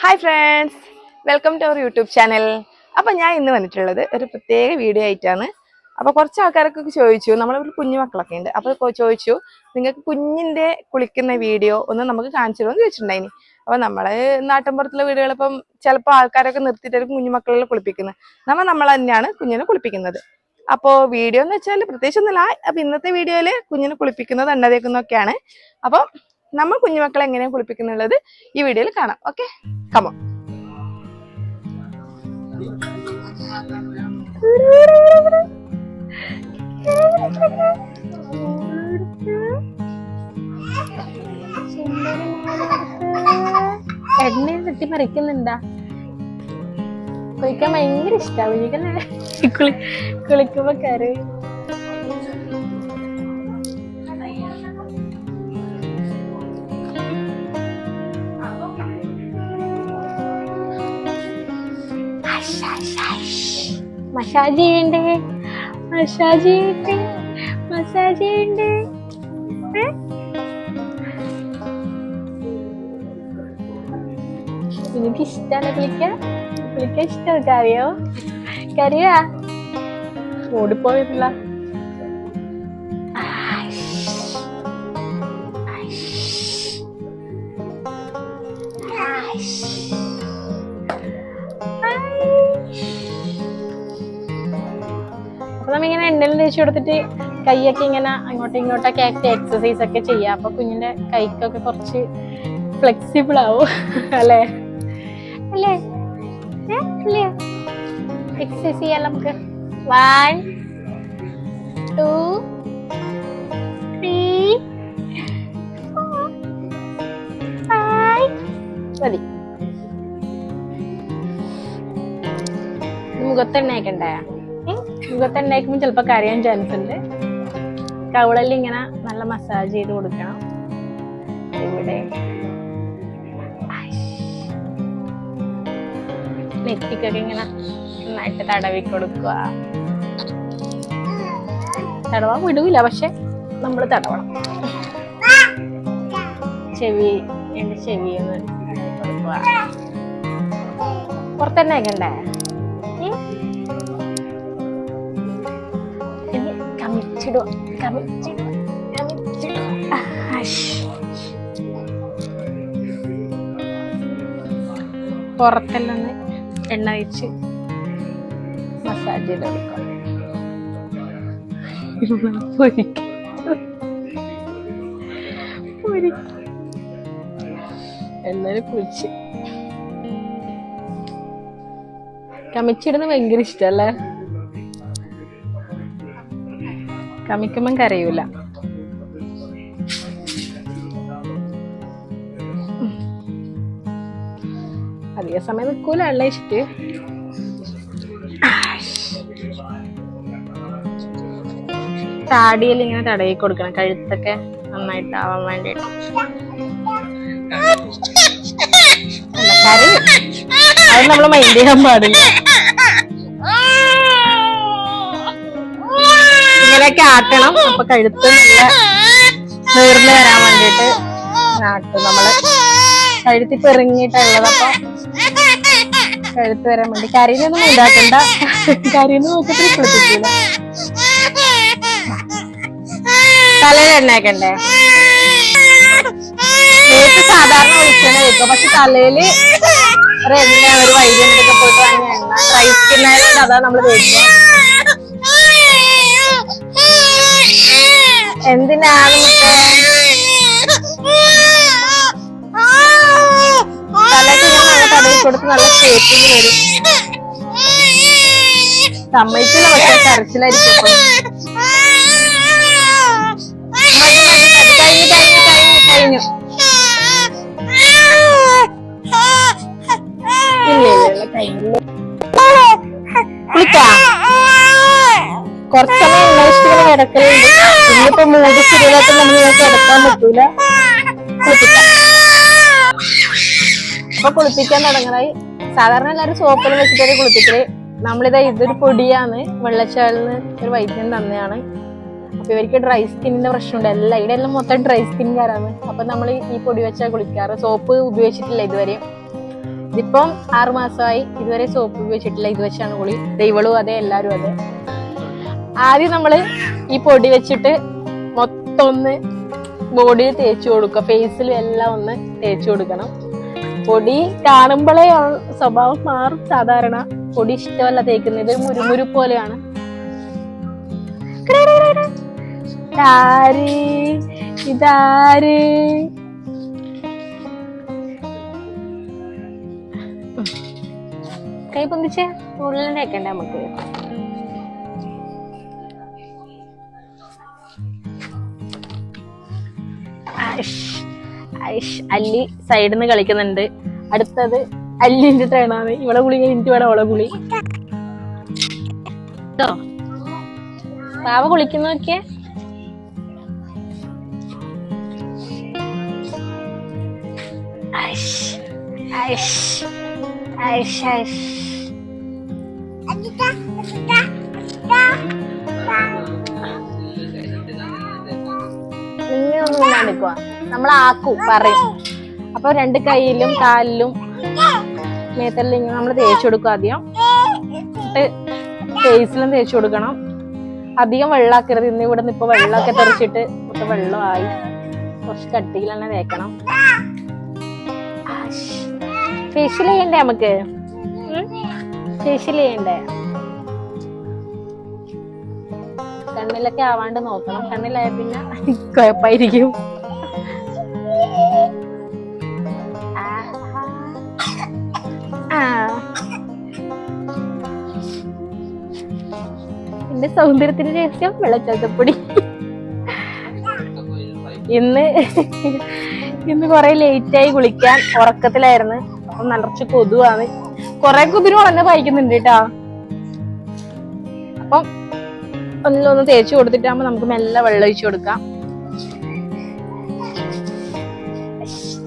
Hi friends welcome to our YouTube channel അപ്പം ഞാൻ ഇന്ന് വന്നിട്ടുള്ളത് ഒരു പ്രത്യേക വീഡിയോ ആയിട്ടാണ്. അപ്പോൾ കുറച്ച് ആൾക്കാരൊക്കെ ചോദിച്ചു. നമ്മളൊരു കുഞ്ഞു മക്കളൊക്കെ ഉണ്ട്. അപ്പോൾ ചോദിച്ചു നിങ്ങൾക്ക് കുഞ്ഞിന്റെ കുളിക്കുന്ന വീഡിയോ ഒന്ന് നമുക്ക് കാണിച്ചു തരുമെന്ന് ചോദിച്ചിട്ടുണ്ടായിനി. അപ്പോൾ നമ്മൾ നാട്ടിൻപുറത്തുള്ള വീടുകൾ ഇപ്പം ചിലപ്പോൾ ആൾക്കാരൊക്കെ നിർത്തിയിട്ടായിരിക്കും കുഞ്ഞു മക്കളെ കുളിപ്പിക്കുന്നത് നമ്മൾ നമ്മൾ തന്നെയാണ് കുഞ്ഞിനെ കുളിപ്പിക്കുന്നത്. അപ്പോൾ വീഡിയോ എന്ന് വെച്ചാൽ പ്രത്യേകിച്ചൊന്നുമില്ല അപ്പോൾ ഇന്നത്തെ വീഡിയോയിൽ കുഞ്ഞിനെ കുളിപ്പിക്കുന്നത് എണ്ണ അപ്പം അപ്പോൾ നമ്മൾ കുഞ്ഞുമക്കളെ എങ്ങനെയാണ് കുളിപ്പിക്കുന്നുള്ളത് ഈ വീഡിയോയിൽ കാണാം. ഓക്കെ കമോ കുളിക്കാൻ ഭയങ്കര ഇഷ്ടാ. കുളിക്കുന്ന കുളി കുളിക്കുമ്പോ കറി മസാജ് ചെയ്യണ്ടേ മസാജ് ചെയ്യണ്ടേ മസാജ് ചെയ്യണ്ടേ? എനിക്ക് ഇഷ്ടമാണ് കുളിക്കാൻ. കുളിക്കാൻ ഇഷ്ടമാണ് കറിയോ? കറിയാ? ഓടിപ്പോയില്ല അപ്പൊ നമ്മിങ്ങനെ എണ്ണയിൽ തേച്ച് കൊടുത്തിട്ട് കൈയൊക്കെ ഇങ്ങനെ അങ്ങോട്ടും ഇങ്ങോട്ടൊക്കെ ആക്കി എക്സസൈസ് ഒക്കെ ചെയ്യാം. അപ്പൊ കുഞ്ഞിന്റെ കൈക്കൊക്കെ കുറച്ച് ഫ്ലെക്സിബിൾ ആവും. അല്ലേ? അല്ലേ? അല്ലേ? എക്സസൈസ് ചെയ്യാം നമുക്ക്. വൺ ടു ത്രീ മതി. മുഖത്തെണ്ണയൊക്കെ ഉണ്ടായ? മുഖത്തെണ്ണയ്ക്കുമ്പോൾ ചിലപ്പോൾ കരയാൻ ചാൻസ് ഉണ്ട് കവിളിൽ ഇങ്ങനെ നല്ല മസാജ് ചെയ്ത് കൊടുക്കണം. ഇവിടെ. നെറ്റിക്കൊക്കെ ഇങ്ങനെ നന്നായിട്ട് തടവി കൊടുക്കുക. തടവാൻ വിടൂല പക്ഷെ നമ്മൾ തടവണം. ചെവി എന്റെ ചെവി ഒന്ന് പുറത്തന്നെ വെക്കണ്ടേ കമിച്ചിടുക കമിച്ചിടുക കമിച്ചിടുക ആഷ്. പുറത്തെല്ലാം എണ്ണ വെച്ച് മസാജ്. എന്നാലും കുളിച്ച്. കമിച്ചിടുന്ന ഭയങ്കര ഇഷ്ടല്ലേ? കമിക്കുമ്പം കരയൂല. അധിക സമയം നിൽക്കൂല അല്ല താടിയിൽ ഇങ്ങനെ തടവി കൊടുക്കണം. കഴുത്തൊക്കെ നന്നായിട്ട് ആവാൻ വേണ്ടിട്ട് അല്ല, കരയും. അത് നമ്മൾ മൈൻഡ് ചെയ്യാൻ പാടില്ല. ഇങ്ങനെയൊക്കെ ആട്ടണം. അപ്പൊ കഴുത്ത് നല്ല നീർന്ന് വരാൻ വേണ്ടിട്ട് ആട്ടും നമ്മൾ. കഴുത്തി പെറിഞ്ഞിട്ടുള്ളത് അപ്പൊ കഴുത്ത് വരാൻ വേണ്ടി കരിനൊന്നും ഉണ്ടാക്കണ്ട. കരിന്ന് നോക്കത്തിൽ കുളിപ്പിക്കില്ല തലയിൽ എണ്ണയൊക്കെ നേരത്തെ സാധാരണ ഒഴിച്ചാണ് വെക്കുക പക്ഷെ തലയിൽ ഒരു എണ്ണ ഒരു വൈദ്യുതിയൊക്കെ പോയിട്ട് വാങ്ങിയ എണ്ണ. ഡ്രൈ സ്കിന്നായത് ആയതുകൊണ്ട് അതാ നമ്മൾ തേക്കുക സമ്മതിക്കില്ല പക്ഷെ കരച്ചിലായിരിക്കും ഇപ്പൊ. മതി, മതി, മതി. കഴിഞ്ഞു കഴിഞ്ഞു കഴിഞ്ഞു കഴിഞ്ഞു ഇല്ല ഇല്ല ഇല്ല കഴിഞ്ഞു കുളിക്കാം കുറച്ച് സമയം അന്വേഷിച്ചിങ്ങനെ കിടക്കലുണ്ട് ഇന്നിപ്പോ മൂന്ന് ശരിയായിട്ട് നമ്മൾ കിടക്കാൻ പറ്റൂല. കുളിപ്പിക്കാൻ തുടങ്ങണായി. സാധാരണ എല്ലാരും സോപ്പിൽ വെച്ചിട്ടേ കുളിപ്പിക്കൽ? നമ്മളിതാ ഇതൊരു പൊടിയാണ്. വെള്ളച്ചാലിന് ഒരു വൈദ്യം തന്നെയാണ്. അപ്പൊ ഇവർക്ക് ഡ്രൈ സ്കിന്നിന്റെ പ്രശ്നമുണ്ട്. എല്ലാം ഇവിടെ എല്ലാം മൊത്തം ഡ്രൈ സ്കിൻകാരാണ് അപ്പൊ നമ്മൾ ഈ പൊടി വെച്ചാൽ കുളിക്കാറ്. സോപ്പ് ഉപയോഗിച്ചിട്ടില്ല ഇതുവരെയും ഇതിപ്പം ആറുമാസമായി ഇതുവരെ സോപ്പ് ഉപയോഗിച്ചിട്ടില്ല. ഇത് വെച്ചാണ് കുളി. ദൈവളും അതെ എല്ലാരും അതെ. ആദ്യം നമ്മൾ ഈ പൊടി വെച്ചിട്ട് മൊത്തം ഒന്ന് ബോഡിയിൽ തേച്ചു കൊടുക്കുക. ഫേസിലും എല്ലാം ഒന്ന് തേച്ചു കൊടുക്കണം. പൊടി കാണുമ്പോഴേ സ്വഭാവം മാറും സാധാരണ. പൊടി ഇഷ്ടമല്ല തേക്കുന്നത് ഇത് മുരുമുരു പോലെയാണ്. ഇതാര്? കൈ പൊന്തിച്ച്. ഉള്ളിൽ തേക്കണ്ടേ നമുക്ക്? ഐഷ്. അല്ലി സൈഡിൽ നിന്ന് കളിക്കുന്നുണ്ട്. അടുത്തത് അല്ലിന്റെ ട്രെയിനാണ് ഇവിടെ കുളി എനിക്ക് വേണം അവളെ കേട്ടോ പാവ കുളിക്കുന്നൊക്കെ നിന്നെ ഒന്ന് മിണ്ടാണ്ടിക്കുവാ നമ്മൾ ആക്കും പറയും. അപ്പൊ രണ്ട് കൈയിലും കാലിലും. മേത്തെല്ലാം ഇങ്ങനെ നമ്മൾ തേച്ചു കൊടുക്കുക ആദ്യം. ഫേസിലും തേച്ചു കൊടുക്കണം. അധികം വെള്ളാക്കരുത്. ഇന്ന് ഇവിടെ നിന്ന് ഇപ്പൊ വെള്ളമൊക്കെ തെറിച്ചിട്ട് മൊത്തം വെള്ളമായി. കുറച്ച് കട്ടിയിൽ തന്നെ തേക്കണം. ഫേഷ്യൽ ചെയ്യണ്ടേ നമുക്ക്? ഫേഷ്യൽ ചെയ്യണ്ടേ? കണ്ണിലൊക്കെ ആവാണ്ട് നോക്കണം. കണ്ണിലായ പിന്നെ കുഴപ്പമായിരിക്കും. എന്റെ സൗന്ദര്യത്തിന് രഹസ്യം വെള്ളച്ചാത്തപ്പൊടി ഇന്ന് ഇന്ന് കൊറേ ലേറ്റായി കുളിക്കാൻ ഉറക്കത്തിലായിരുന്നു. അപ്പൊ നിറച്ച് കൊതുവാണ്. കൊറേ കുതിരി ഉടനെ പായിക്കുന്നുണ്ട് കേട്ടാ അപ്പം ഒന്നിലൊന്ന് തേച്ച് കൊടുത്തിട്ടാകുമ്പോ നമുക്ക് മെല്ലെ വെള്ളം ഒഴിച്ചു കൊടുക്കാം.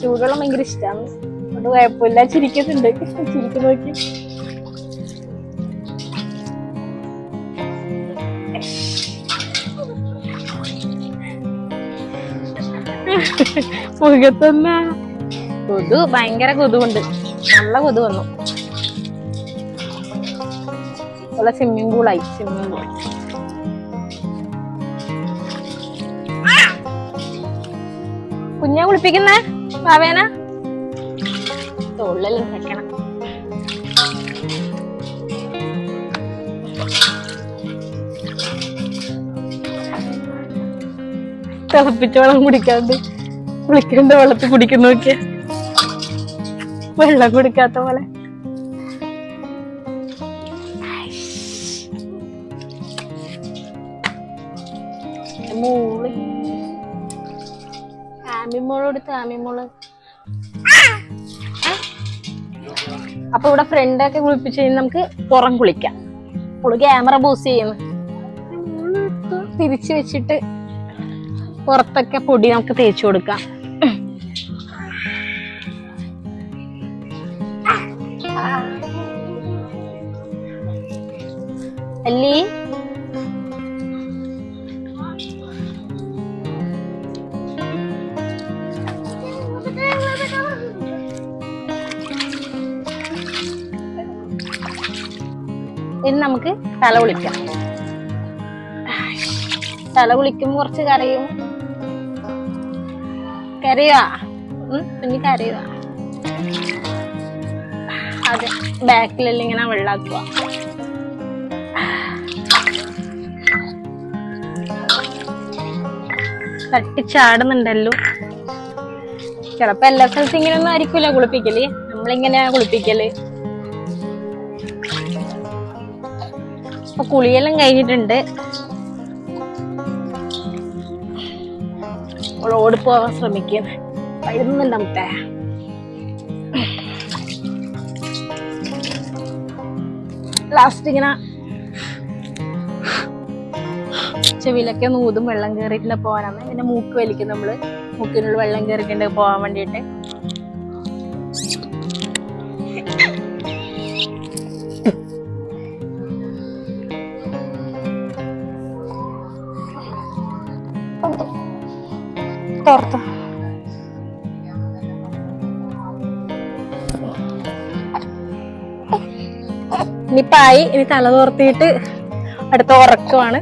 ചൂടുവെള്ളം ഭയങ്കര ഇഷ്ടമാണ് അതുകൊണ്ട് കുഴപ്പമില്ല. ചിരിക്കുന്നുണ്ട്. ചിരിക്കുന്നു നോക്കി. മുഖത്തൊന്ന. കൊതു ഭയങ്കര കൊതുവുണ്ട് നല്ല കൊതു വന്നു. ഉള്ള സ്വിമ്മിംഗ് പൂളായി സ്വിമ്മിംഗ് പൂൾ കുഞ്ഞെ കുളിപ്പിക്കുന്നേ പാവേന തൊള്ളലും വെക്കണം തിളപ്പിച്ച വെള്ളം കുടിക്കാണ്ട് കുളിക്കേണ്ട വെള്ളത്തിൽ കുടിക്കുന്ന നോക്കിയ. വെള്ളം കുടിക്കാത്ത പോലെ. മോൾ. ആമിമോളോട് ആമിമോൾ. അപ്പൊ ഇവിടെ ഫ്രണ്ടൊക്കെ കുളിപ്പിച്ച് കഴിഞ്ഞാൽ നമുക്ക് പുറം കുളിക്കാം. അവൾ ക്യാമറ ബൂസ് ചെയ്യുന്നു. തിരിച്ചു വെച്ചിട്ട് പുറത്തൊക്കെ പൊടി നമുക്ക് തേച്ചു കൊടുക്കാം. അല്ലി. ഇനി നമുക്ക് തല കുളിക്കാം. തല കുളിക്കുമ്പോ കുറച്ച് കരയും കരയുവാ കുഞ്ഞ് കരയുവാ അതെ ബാക്കിലെല്ലാം ഇങ്ങനെ വെള്ളാക്കുക. തട്ടിച്ചാടുന്നുണ്ടല്ലോ. ചിലപ്പോ എല്ലാ സ്ഥലത്തും ഇങ്ങനെയൊന്നും ആയിരിക്കൂല കുളിപ്പിക്കൽ. നമ്മളിങ്ങനെയാ കുളിപ്പിക്കൽ. കുളിയെല്ലാം കഴിഞ്ഞിട്ടുണ്ട്. അവൾ ഓടിപ്പോവാൻ ശ്രമിക്കും. വരുന്നില്ല മുത്തേ. ലാസ്റ്റ് ഇങ്ങനെ ചെവിയിലൊക്കെ നൂതും വെള്ളം കയറിയിട്ടുണ്ട് പോകാനാണ് പിന്നെ മൂക്ക് വലിക്കും നമ്മൾ. മൂക്കിനുള്ള വെള്ളം കയറിയിട്ടുണ്ട് പോകാൻ വേണ്ടിയിട്ട്. പുറത്ത് ഇനിയിപ്പായി ഇനി തല തോർത്തിയിട്ട് അടുത്ത ഉറക്കമാണ്